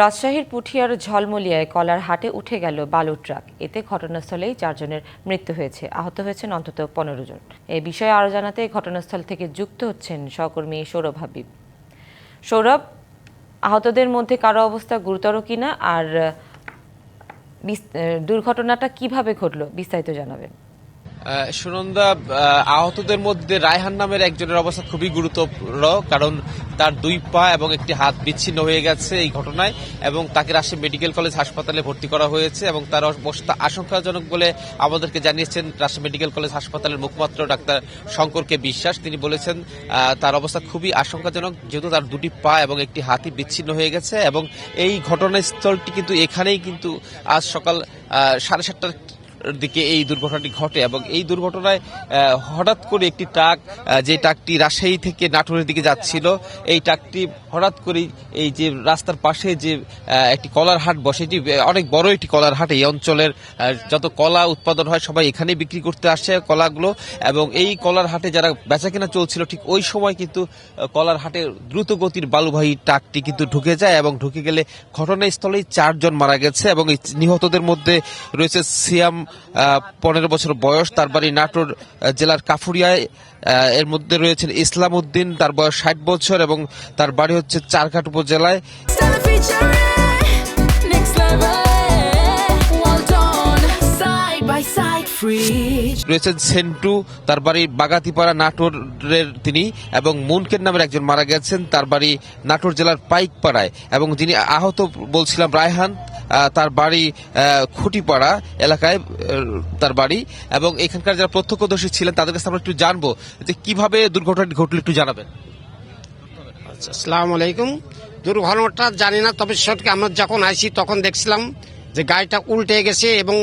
রাজশাহীর পুঠিয়ার ঝলমলিয়ায় কলার হাটে উঠে গেল বালুর ট্রাক। এতে ঘটনাস্থলেই চারজনের মৃত্যু হয়েছে। আহত হয়েছেন অন্তত পনেরো জন। এ বিষয়ে আরও জানাতে ঘটনাস্থল থেকে যুক্ত হচ্ছেন সহকর্মী সৌরভ হাবিব। সৌরভ, আহতদের মধ্যে কারও অবস্থা গুরুতর কিনা? আর দুর্ঘটনাটা কীভাবে ঘটলো বিস্তারিত জানাবেন। সুনন্দা আহতদের মধ্যে রায়হান নামের একজনের অবস্থা খুবই গুরুতর কারণ তার দুই পা এবং একটি হাত বিচ্ছিন্ন হয়ে গেছে এই ঘটনায়, এবং তাকে রাজশাহী মেডিকেল কলেজ হাসপাতালে ভর্তি করা হয়েছে, এবং তার অবস্থা আশঙ্কাজনক বলে আমাদেরকে জানিয়েছেন রাজশাহী মেডিকেল কলেজ হাসপাতালের মুখপাত্র ডাক্তার শঙ্করকে বিশ্বাস। তিনি বলেছেন তার অবস্থা খুবই আশঙ্কাজনক, যেহেতু তার দুটি পা এবং একটি হাতই বিচ্ছিন্ন হয়ে গেছে, এবং এই ঘটনাস্থলটি কিন্তু এখানেই কিন্তু আজ সকাল সাড়ে সাতটার দিকে এই দুর্ঘটনাটি ঘটে এবং এই দুর্ঘটনায় হঠাৎ করে একটি ট্রাক যে ট্রাকটি রাজশাহী থেকে নাটোরের দিকে যাচ্ছিল, এই ট্রাকটি হঠাৎ করেই এই যে রাস্তার পাশে যে একটি কলার হাট বসে, এটি অনেক বড় একটি কলার হাট এই অঞ্চলের যত কলা উৎপাদন হয় সবাই এখানেই বিক্রি করতে আসে কলাগুলো এবং এই কলার হাটে যারা বেচাকেনা চলছিল, ঠিক ওই সময় কিন্তু কলার হাটে দ্রুত গতির বালুবাহী ট্রাকটি কিন্তু ঢুকে যায় এবং ঢুকে গেলে ঘটনাস্থলেই চারজন মারা গেছে এবং নিহতদের মধ্যে রয়েছে সিয়াম পনেরো বছর বয়স তার বাড়ি নাটোর জেলার কাফুরিয়ায়। এর মধ্যে রয়েছেন ইসলাম উদ্দিন তার বয়স ষাট বছর এবং তার বাড়ি হচ্ছে চারঘাট উপজেলায়. রয়েছেন সেন্টু তার বাড়ি বাগাতিপাড়া নাটোরের তিনি এবং মুনকের নামের একজন মারা গেছেন তার বাড়ি নাটোর জেলার পাইকপাড়ায়। এবং যিনি আহত বলছিলাম রায়হান তার বাড়ি খুঁটিপাড়া এলাকায় তার বাড়ি। এবং এখানকার যারা প্রত্যক্ষদর্শী ছিলেন তাদের কাছে আমরা একটু জানব যে কীভাবে দুর্ঘটনাটি ঘটলো একটু জানাবেন। আচ্ছা, আসসালামু আলাইকুম। দুর্ঘটনাটা জানি না তবে সত্যি আমরা যখন আইছি তখন দেখছিলাম যে গাড়িটা উল্টে গেছে এবং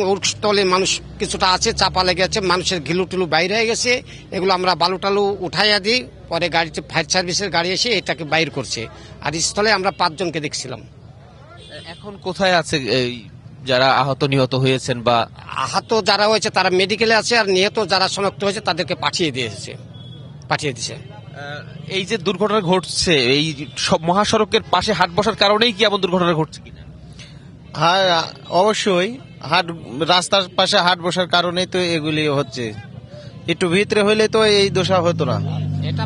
তলে মানুষ কিছুটা আছে চাপা লেগে আছে মানুষের ঘিলু টিলু বাইরে হয়ে গেছে। এগুলো আমরা বালু টালু উঠাইয়া দিই পরে গাড়িতে ফায়ার সার্ভিসের গাড়ি এসে এটাকে বাইর করছে। আর স্থলে আমরা পাঁচজনকে দেখছিলাম। এখন কোথায় আছে এই যারা আহত নিহত হয়েছেন বা আহত যারা হয়েছে তারা মেডিকেলে আছে আর নিহত যারা শনাক্ত হয়েছে তাদেরকে পাঠিয়ে দিয়েছে। পাঠিয়ে দিয়েছে। এই যে দুর্ঘটনা ঘটছে এই সব মহাসড়কের পাশে হাট বসার কারণেই কি এমন দুর্ঘটনা ঘটছে কিনা? হ্যাঁ অবশ্যই। হাট রাস্তার পাশে হাট বসার কারণেই তো এগুলি হচ্ছে। একটু ভিতরে হইলে তো এই দোষা হতো না। এটা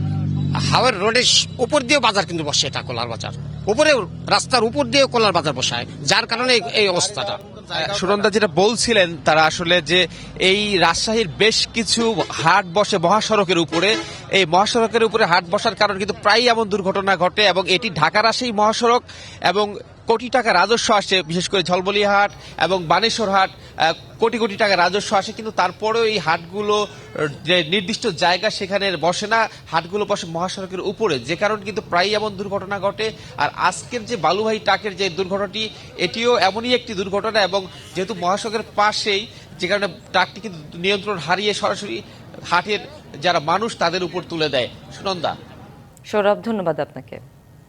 হাওয়ার রোডের উপর দিয়ে বাজার কিন্তু বসে এটা কোলার বাজার। উপরে রাস্তার উপর দিয়ে কোলার বাজার বসায়, যার কারণে এই- অবস্থাটা। সুরন্দা যেটা বলছিলেন, তারা আসলে যে এই রাজশাহীর বেশ কিছু হাট বসে মহাসড়কের উপরে। এই মহাসড়কের উপরে হাট বসার কারণে কিন্তু প্রায় এমন দুর্ঘটনা ঘটে এবং এটি ঢাকা রাজশাহী মহাসড়ক এবং কোটি টাকা রাজস্ব আসে, বিশেষ করে ঝলমলি হাট এবং বানেশ্বর হাট কোটি কোটি টাকা রাজস্ব আসে, কিন্তু তারপরেও এই হাটগুলো যে নির্দিষ্ট জায়গা সেখানে বসে না, হাটগুলো বসে মহাসড়কের উপরে। যে কারণ কিন্তু প্রায়ই এমন দুর্ঘটনা ঘটে। আর আজকের যে বালুভাই ট্রাকের যে দুর্ঘটনাটি, এটিও এমনই একটি দুর্ঘটনা এবং যেহেতু মহাসড়কের পাশেই, যে কারণে ট্রাকটি কিন্তু নিয়ন্ত্রণ হারিয়ে সরাসরি হাটের যারা মানুষ, তাদের উপর তুলে দেয়। সুনন্দা। সৌরভ, ধন্যবাদ আপনাকে।